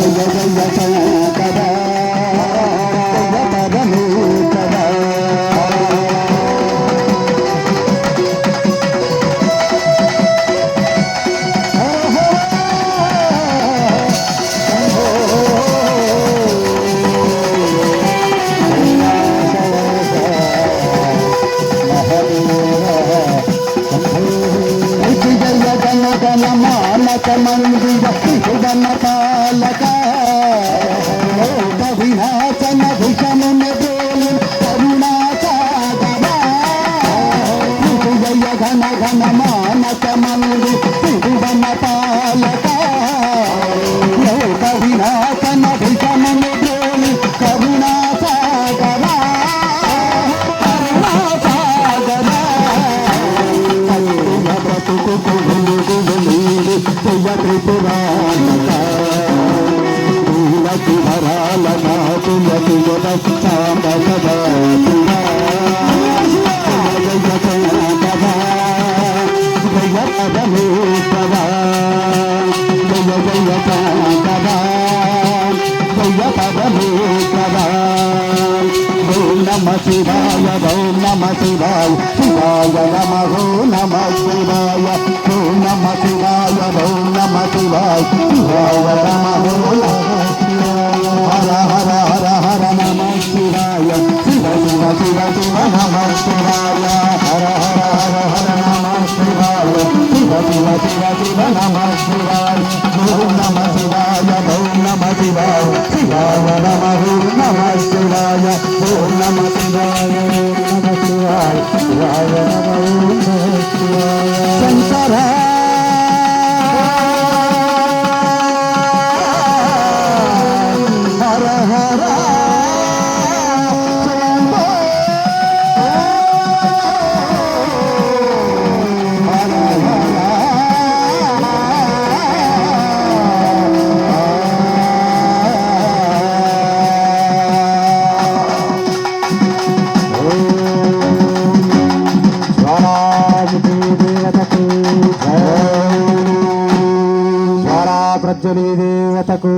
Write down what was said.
やいやいやいや మానక మందిర శివన పాలక లోక వినాశన విషమున బ్రోలు కరుణా సాగర జయ గణ మానక పరమేశ్వర ఓం నమ శివాయ ఓం నమ శివాయ శివాయ నమ ఓం నమ శివాయ ఓం నమ శివాయ శివాయ. శివాయ నమ హర హర హర హర నమ శివాయ శివ శివ శివ శివ నమ శివాయ హర హర హర హర నమ శివాయ శివ శివ శివ శివ నమ శివాయ ప్రజ్వలీ దేవతకు